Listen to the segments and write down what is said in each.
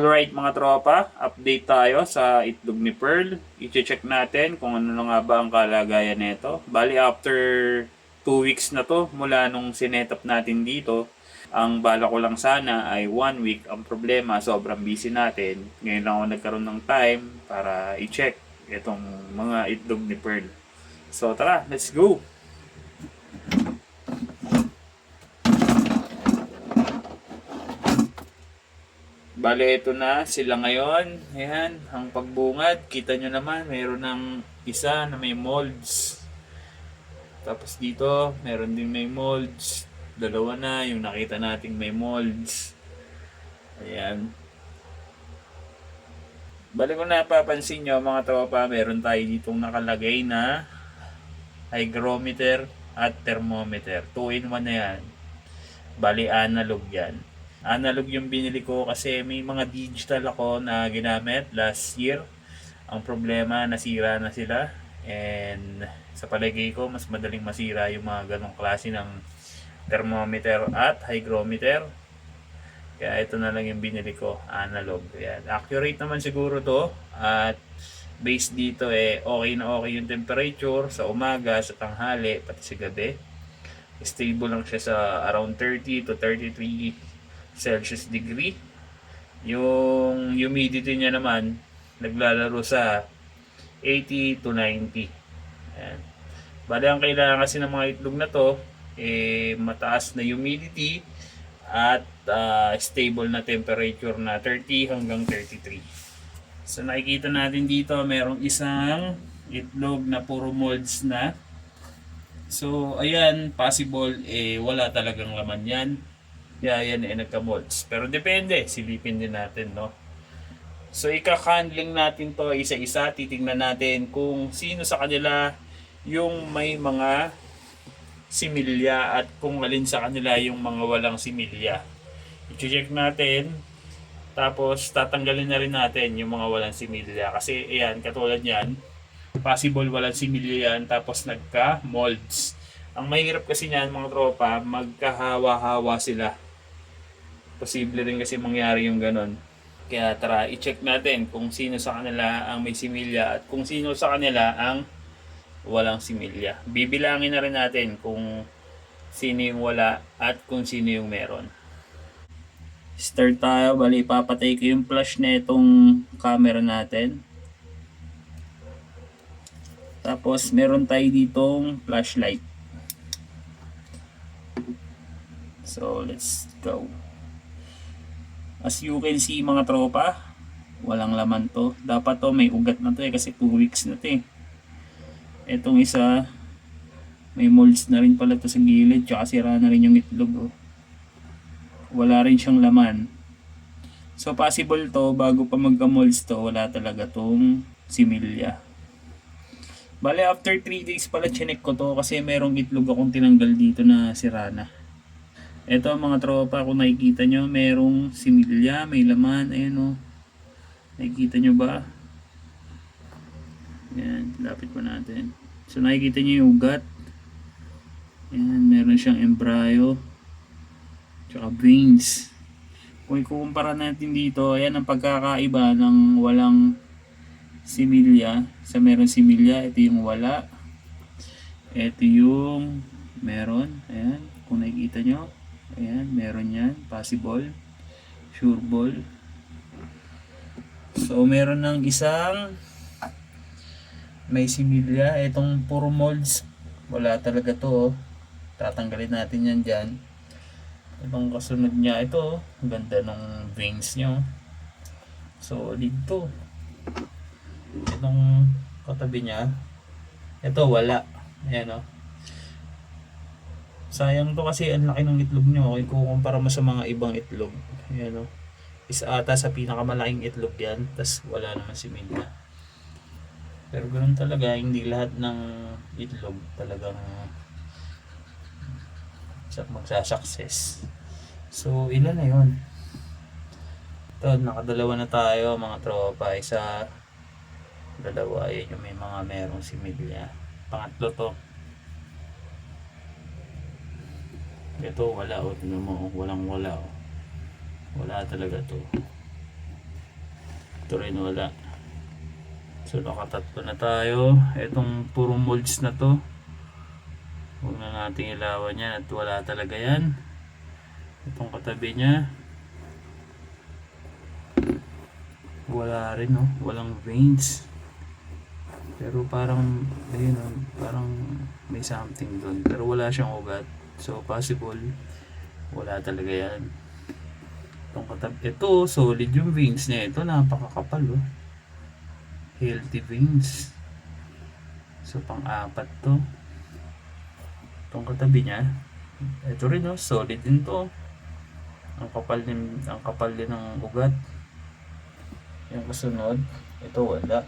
Alright mga tropa, update tayo sa itlog ni Pearl. I-check natin kung ano na nga ba ang kalagayan nito. Bali after 2 weeks na to mula nung sinetap natin dito, ang bala ko lang sana ay 1 week. Ang problema, sobrang busy natin. Ngayon lang ako nagkaroon ng time para i-check itong mga itlog ni Pearl. So tara, let's go! Bale, ito na sila ngayon. Ayan, ang pagbungad. Kita nyo naman, mayroon ng isa na may molds. Tapos dito, meron din may molds. Dalawa na, yung nakita nating may molds. Ayan. Bale kung napapansin nyo, mga tropa, meron tayo ditong nakalagay na hygrometer at thermometer. 2 in 1 na yan. Bali, analog yan analog yung binili ko kasi may mga digital ako na ginamit last year. Ang problema, nasira na sila. And sa palagay ko, mas madaling masira yung mga ganong klase ng thermometer at hygrometer. Kaya ito na lang yung binili ko, analog. Yan. Accurate naman siguro to. At based dito eh, okay na okay yung temperature sa umaga, sa tanghali, pati sa gabi. Stable lang siya sa around 30 to 33 Celsius degree. Yung humidity niya naman, naglalaro sa 80 to 90. Ayan. Bali, ang kailangan kasi ng mga itlog na to, eh, mataas na humidity at ah, stable na temperature na 30 hanggang 33. So nakikita natin dito, merong isang itlog na puro molds na. So ayan, possible eh wala talagang laman yan. Yan eh, nagka-molds. Pero depende, silipin din natin, no? So, ika-handling natin to isa-isa. Titingnan natin kung sino sa kanila yung may mga similya at kung alin sa kanila yung mga walang similya. I-check natin. Tapos, tatanggalin na rin natin yung mga walang similya. Kasi, ayan, katulad yan, possible walang similya yan, tapos nagka-molds. Ang mahirap kasi niyan, mga tropa, magkahawa-hawa sila posible rin kasi mangyari yung ganun. Kaya tara, i-check natin kung sino sa kanila ang may similya at kung sino sa kanila ang walang similya. Bibilangin na rin natin kung sino yung wala at kung sino yung meron. Start tayo, bali papatay ko yung flash na itong camera natin. Tapos meron tayo ditong flashlight. So let's go. As you can see mga tropa, walang laman to. Dapat to may ugat na to eh kasi 2 weeks na to eh. Etong isa, may molds na rin pala to sa gilid tsaka sira na rin yung itlog oh. Wala rin siyang laman. So possible to, bago pa magka-molds to, wala talaga tong similya. Bale after 3 days pala chinek ko to kasi merong itlog akong tinanggal dito na sira na. Ito mga tropa, kung nakikita nyo, merong similya, may laman, ayan o. Nakikita nyo ba? Yan, lapit pa natin. So nakikita nyo yung ugat. Ayan, meron siyang embryo. Tsaka veins. Kung ikukumpara natin dito, ayan ang pagkakaiba ng walang similya. Sa meron similya, ito yung wala. Ito yung meron. Ayan, kung nakikita nyo. Ayan, meron yan. Possible. Sure ball. So, meron ng isang may similya. Itong puro molds. Wala talaga to. oh. Tatanggalin natin yan dyan. Itong kasunod niya. Ito, oh. Ganda ng veins niya. oh. Solid to. Itong katabi niya. Ito, wala. Ayan o. Sayang to kasi ang laki ng itlog nyo. Okay, kukumpara mo sa mga ibang itlog. Ayan o. Isa ata sa pinakamalaking itlog yan. Tapos wala naman si Minna. Pero ganun talaga, hindi lahat ng itlog talagang sa magsasucess. So, ilan na yun? Ito, nakadalawa na tayo mga tropa. Isa, dalawa. Yan yung may mga merong similya. Pangatlo to. Ito, wala o. Tignan mo, oh. walang wala o. Wala talaga to. Ito rin wala. So nakatatlo na tayo. Itong puro molds na to. Huwag na nating ilawan yan at wala talaga yan. Itong katabi niya. Wala rin no. Walang veins. Pero parang, ayun no, parang may something doon. Pero wala siyang ugat. So possible, wala talaga yan. Itong katabi. Ito, solid yung veins niya. Ito, napakakapal oh. Healthy veins. So pang-apat to. Itong katabi niya. Ito rin oh, solid din to. Ang kapal din, ang kapal din ng ugat. Yung kasunod, ito wala.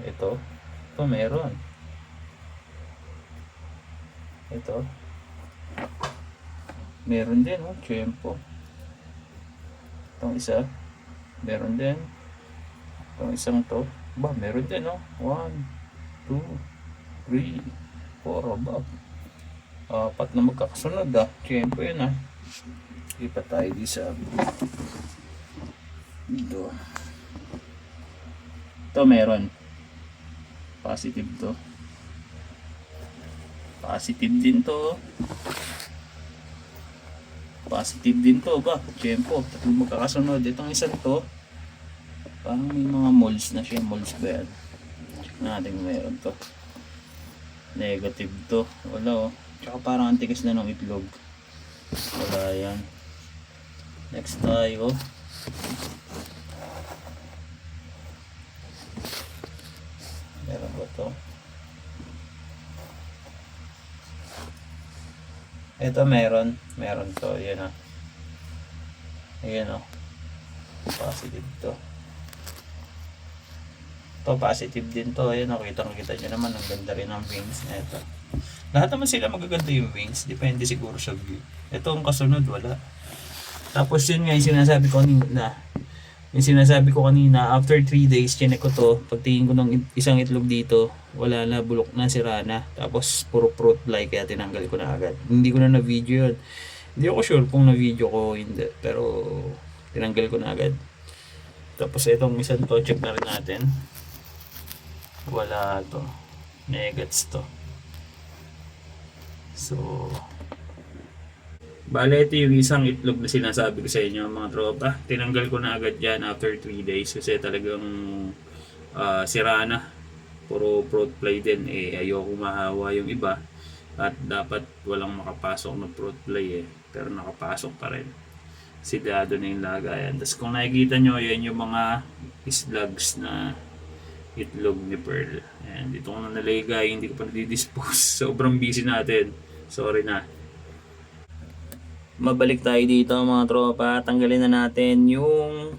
Ito, ito meron. Ito. Meron din, oh, tiyempo. Itong isa, meron din. Itong isang to, ba, meron din, oh. One, two, three, four, ba. Apat na magkakasunod, ah. Tiyempo yun, ah. Ipa tayo di sa dito. Ito meron. Positive to. Positive din to. Positive din to ba? Tiyempo. Tatlo magkakasunod. Itong isang to. Parang may mga molds na siya. Molds ba yan? Check natin meron to. Negative to. Wala oh. Tsaka parang antigas na ng itlog. Wala yan. Next tayo. Meron ba to? Ito meron. Meron to. Yan ah. Ayan oh. Positive to. To positive din to. Ayan oh. Kitang kita nyo naman. Ang ganda rin ng wings na ito. Lahat naman sila magaganda yung wings. Depende siguro sa view. Ito ang kasunod. Wala. Tapos yun nga yung sinasabi ko kanina. Yung sinasabi ko kanina, after 3 days, chinek ko to. Pagtingin ko ng isang itlog dito, wala na, bulok na, sira na. Tapos puro fruit fly, kaya tinanggal ko na agad. Hindi ko na na-video yun. Hindi ako sure kung na-video ko hindi. Pero tinanggal ko na agad. Tapos itong isang to, check na rin natin. Wala to. Negats to. So, Bale, ito yung isang itlog na sinasabi ko sa inyo mga tropa. Tinanggal ko na agad yan after 3 days kasi talagang ah, sira na. Puro fruit fly din. Eh, ayoko mahawa yung iba. At dapat walang makapasok na fruit fly eh. Pero nakapasok pa rin. Sidado na yung lagayan. Tapos kung nakikita nyo, yan yung mga slugs na itlog ni Pearl. And dito ko na naligay, hindi ko pa nadidispose. Sobrang busy natin. Sorry na mabalik tayo dito mga tropa. Tanggalin na natin yung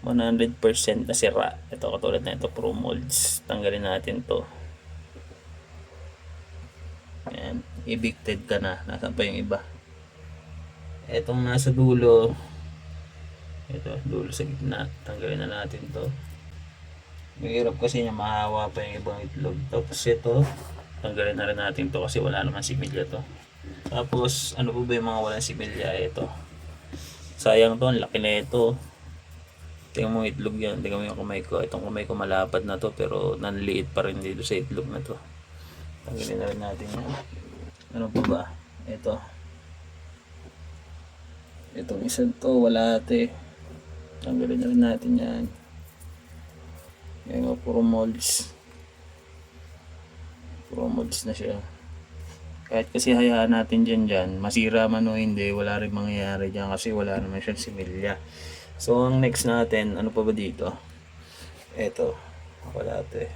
100% na sira. Ito katulad na ito, Pro Molds. Tanggalin natin to. Ayan. Evicted ka na. Nasaan pa yung iba? Etong nasa dulo. Ito, dulo sa gitna. Tanggalin na natin to. Mahirap kasi niya mahawa pa yung ibang itlog. Tapos ito, tanggalin na rin natin to kasi wala naman similya to. Tapos, ano po ba yung mga walang similya? Ito. Sayang to, ang laki na ito. Tingnan mo itlog yan. Tingnan mo yung kamay ko. Itong kamay ko malapad na to pero nanliit pa rin dito sa itlog na to. Tanggalin na rin natin yan. Ano pa ba? Ito. Itong isa to, wala ate. Tanggalin na rin natin yan. Yan nga, puro molds. Puro molds na siya. Kahit kasi hayaan natin dyan dyan, masira man o hindi, wala rin mangyayari dyan kasi wala naman siyang similya. So, ang next natin, ano pa ba dito? Eto, wala ito eh.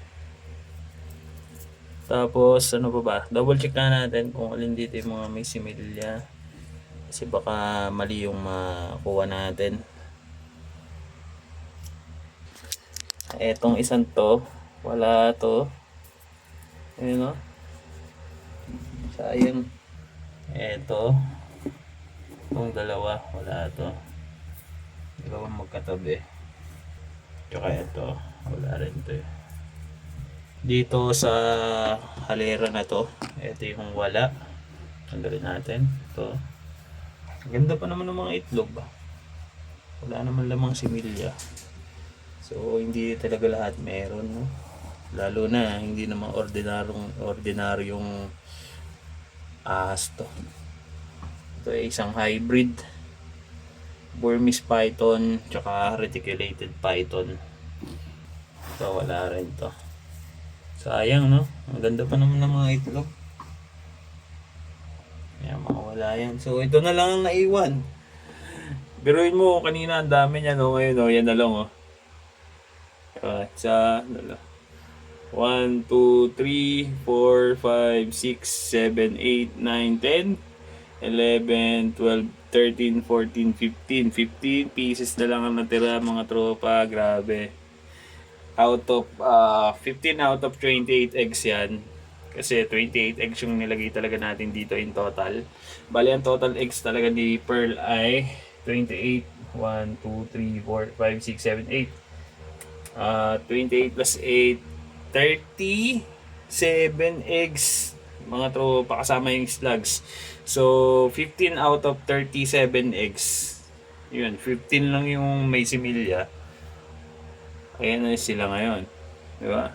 Tapos, ano pa ba? Double check na natin kung alin dito yung mga may similya. Kasi baka mali yung makuha natin. Etong isang to, wala to. Ayun o. Sayang. Eto. Itong dalawa, wala to. Dalawang magkatabi. Tsaka ito, wala rin to eh. Dito sa halera na to, ito yung wala. Tanggalin natin. Ito. Ganda pa naman ng mga itlog ba? Wala naman lamang similya. So, hindi talaga lahat meron, no? Lalo na, hindi naman ordinaryong, ordinaryong ahas to. Ito ay isang hybrid. Burmese python, tsaka reticulated python. So, wala rin to. Sayang, no? Ang ganda pa naman ng mga itlog. Kaya mawala yan. So, ito na lang ang naiwan. Biruin mo, kanina ang dami niya, no? Ngayon, no? Yan na lang, oh. At sa, ano lang. 1, 2, 3, 4, 5, 6, 7, 8, 9, 10, 11, 12, 13, 14, 15. 15 pieces na lang ang natira mga tropa. Grabe. Out of, uh, 15 out of 28 eggs yan. Kasi 28 eggs yung nilagay talaga natin dito in total. Bali, ang total eggs talaga ni Pearl ay 28. 1, 2, 3, 4, 5, 6, 7, 8. Uh, 28 plus 8, 37 eggs mga tropa kasama yung slugs. So, 15 out of 37 eggs. Yun, 15 lang yung may similya. Ayan na sila ngayon. Di ba?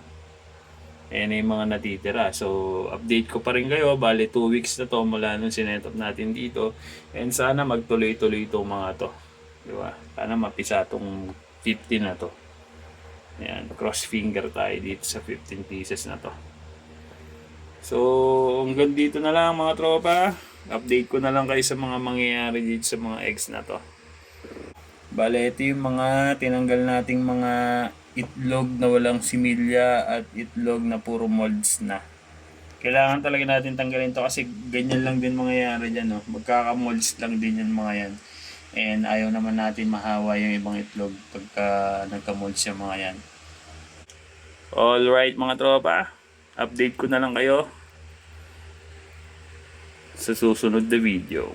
Ayan na yung mga natitira. So, update ko pa rin kayo. Bali, 2 weeks na to mula nung sinet up natin dito. And sana magtuloy-tuloy itong mga to. Di ba? Sana mapisa itong 15 na to. Ayan, cross finger tayo dito sa 15 pieces na to. So, hanggang dito na lang mga tropa. Update ko na lang kayo sa mga mangyayari dito sa mga eggs na to. Bale, ito yung mga tinanggal nating mga itlog na walang similya at itlog na puro molds na. Kailangan talaga natin tanggalin to kasi ganyan lang din mangyayari dyan. No? Magkaka-molds lang din yan mga yan. And ayaw naman natin mahawa yung ibang itlog pagka nagka-molds yung mga yan. Alright mga tropa, update ko na lang kayo sa susunod na video.